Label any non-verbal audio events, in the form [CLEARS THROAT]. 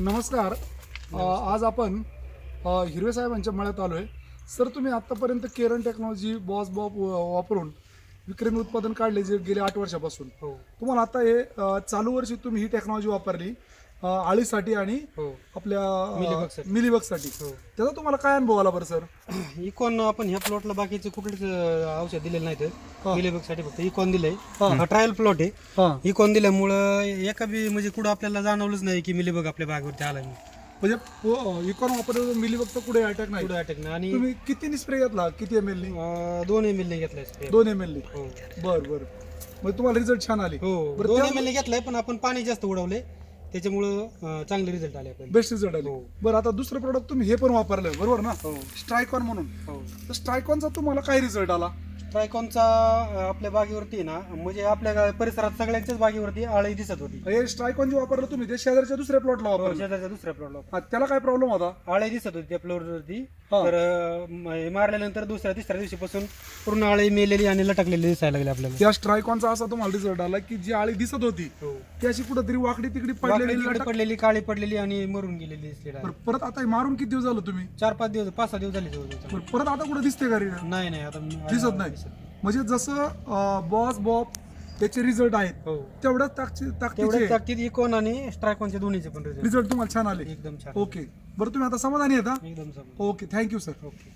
नमस्कार. आज आपण हिरवे साहेबांच्या मळ्यात आलो आहे सर तुम्ही आतापर्यंत केरन टेक्नॉलॉजी बॉस बॉब वापरून विक्रमी उत्पादन काढले जे गेले आठ वर्षापासून. हो. तुम्हाला आता हे चालू वर्षी तुम्ही ही टेक्नॉलॉजी वापरली. आळीसाठी आणि हो. आपल्या मिलीबगसाठी. मिलीबगसाठी. हो. त्याचा तुम्हाला काय अनुभव आला बरं सर? [CLEARS THROAT] इकॉन आपण ह्या प्लॉटला बाकीचे कुठलेच अं, औषध दिलेलं नाही हा. मिलेबगसाठी फक्त इकॉन दिलंय. हा. हा ट्रायल प्लॉट आहे. हां. इकॉन दिल्यामुळं एका बी म्हणजे कुठं आपल्याला जाणवलंच नाही की मिलेबग आपल्या बागेवरती आलाय म्हणजे इकॉन वापरलं मिलीबगचा कुठे अटॅक नाही. कुठं अटॅक नाही. आणि तुम्ही किती स्प्रे घेतला? किती एम एल अं, दोन एम एल घेतलाय spray. दोन एम एल हो. बर बर. मग तुम्हाला रिझल्ट छान आले. हो. बरं, दोन त्या- एम एल घेतलाय पण आपण पाणी जास्त उडवले त्याच्यामुळं चांगले रिझल्ट आले आपल्याला. बेस्ट रिझल्ट आले. हो. बरं आता दुसरं प्रोडक्ट तुम्ही हे पण वापरलं. बरोबर ना? हो. स्ट्रायकॉन म्हणून. हो. तर स्ट्रायकॉनचा तुम्हाला काय रिझल्ट आला? ट्रायकॉनचा अं, आपल्या बागेवरती ना म्हणजे आपल्या गा- परिसरात सगळ्यांच्याच बागेवरती आळी दिसत होती. हे स्ट्रायकॉन जे वापरलं तुम्ही ते शेजारच्या दुसऱ्या प्लॉटला हो, वापरलं. शेजारच्या दुसऱ्या प्लॉटला हा, त्याला काय प्रॉब्लेम होता? आळे दिसत होती त्या फ्लोअरवरती हा. तर अं, म- हे मारल्यानंतर दुसऱ्या तिसऱ्या दिवशीपासून पूर्ण आळे मेलेली आणि लटकलेली दिसायला लागली आपल्याला. त्या स्ट्रायकॉनचा असा तुम्हाला रिझल्ट आला की जी आळी दिसत होती ती अशी कुठेतरी वाकडी तिकडी वाकडी पडलेली तिकडे लटक- पडलेली काळी पडलेली आणि मरून गेलेली बरं, आहे. परत आता हे मारून किती दिवस झालं तुम्ही? चार पाच दिवस पाच सहा दिवस झाले जवळजवळ बरं, परत आता कुठे दिसते का रे? नाही नाही आता दिसत नाही. म्हणजे जसं बॉस बॉब त्याचे रिझल्ट आहेत. हो. तेवढ्याच ताकची ताकदीचे ताकदीत इकॉन आणि स्ट्रायकॉनचे दोन्हीचे पण रिझल्ट रिझल्ट तुम्हाला छान आले. एकदम छान. ओके बरं तुम्ही आता समाधानी आहे का एकदम समज ओके थँक्यू सर ओके